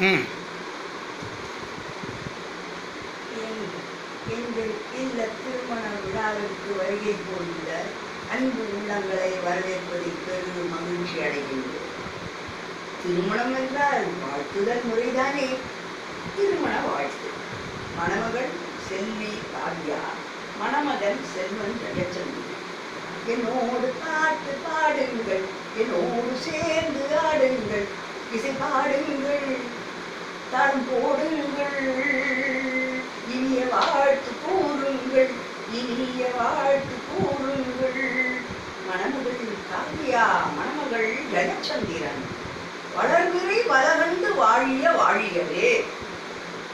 ம். எங்கள் எங்கள் இல்ல திருமண விழாவிற்கு வருகை போன்ற அன்பு உள்ளங்களை வரவேற்பதில் பெரும் மகிழ்ச்சி அடைகின்றது திருமணம் என்றால் வாழ்த்துதல் முறைதானே? திருமண வாழ்த்து. மணமகள் செல்வி காவ்யா மணமகன் செல்வன் ஜெயச்சந்திரன் என்னோடு பாட்டு பாடுங்கள் என்னோடு சேர்ந்து ஆடுங்கள் இசை பாடுங்கள் தரம் போடுங்கள் இனிய வாழ்த்து கூறுங்கள் இனிய வாழ்த்து கூறுங்கள் மணமகள் காவியா மணமகள் ஜனச்சந்திரன் வளர்விரை வளர்ந்து வாழிய வாழியவே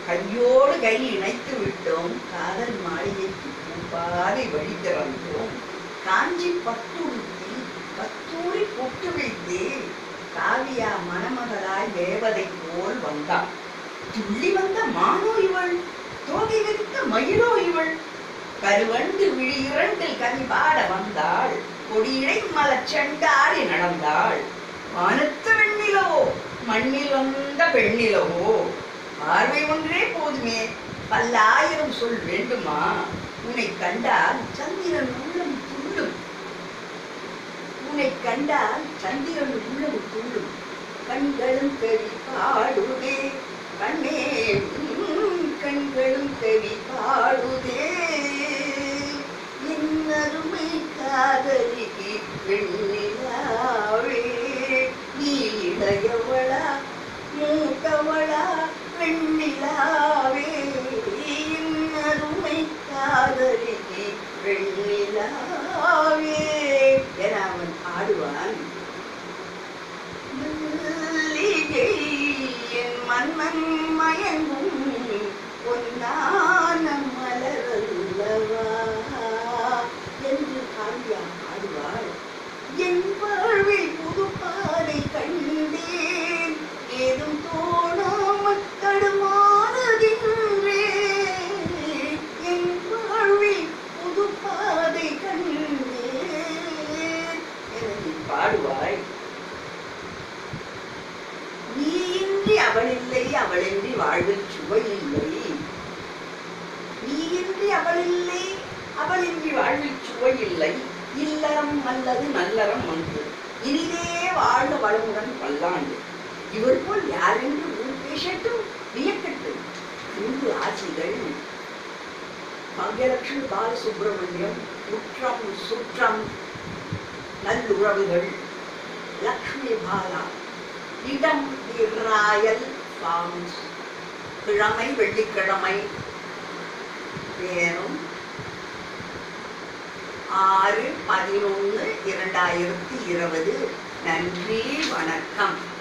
கையோடு கை இணைத்து விட்டோம் காதல் மாளிகைக்கு பூப்பாதை வழி திறந்தோம் காஞ்சி பட்டுடுத்தி கத்தூரி பொட்டு வைத்து காவியா மணமகளாய் தேவதை போல் வந்தான். துள்ளி வந்த மானோ இவள் தோகை விரித்த மயிலோ இவள். கருவண்டு விழி இரண்டில் வந்தாள் கொடியிடை மலச்செண்டாடி நடந்தாள். வானத்து வெண்ணிலவோ மண்ணில் வந்த பெண்ணிலவோ. பார்வை ஒன்றே போதுமே பல்லாயிரம் சொல் வேண்டுமா? உன்னை கண்டால் சந்திரன் உள்ளம் துள்ளும். உன்னை கண்டால் சந்திரன் உள்ளம் துள்ளும். கண்களும் கவி பாடுவே காதலிக்கு வெண்ணிலாவே நீ வெண்ணிலாவே இன்னருமை காதலிக்கு வெண்ணிலாவே. என அவன் ஆடுவான். பாடுவாய் நீயின்றி அவளில்லை அவளின்றி வாழ்வில் சுவை இல்லை நீயின்றி அவளில்லை அவளின்றி வாழ்வில் சுவை இல்லை இல்லறம் அல்லது நல்லறம் ஒன்று. இனிதே வாழ வளமுடன் பல்லாண்டு. இவர் போல் யாரென்று ஊர் பேசட்டும் வியக்கட்டும் இந்து ஆட்சிகள் பாக்யலட்சுமி பாலசுப்ரமணியம் குற்றம் சுற்றம் நல்லுறவுகள். லக்ஷ்மி பாலா இடம் இராயல் ஃபார்ம்ஸ் கிழமை வெள்ளிக்கிழமை. பேரும் ஆறு பதினொன்று இரண்டாயிரத்தி இருபது. நன்றி வணக்கம்.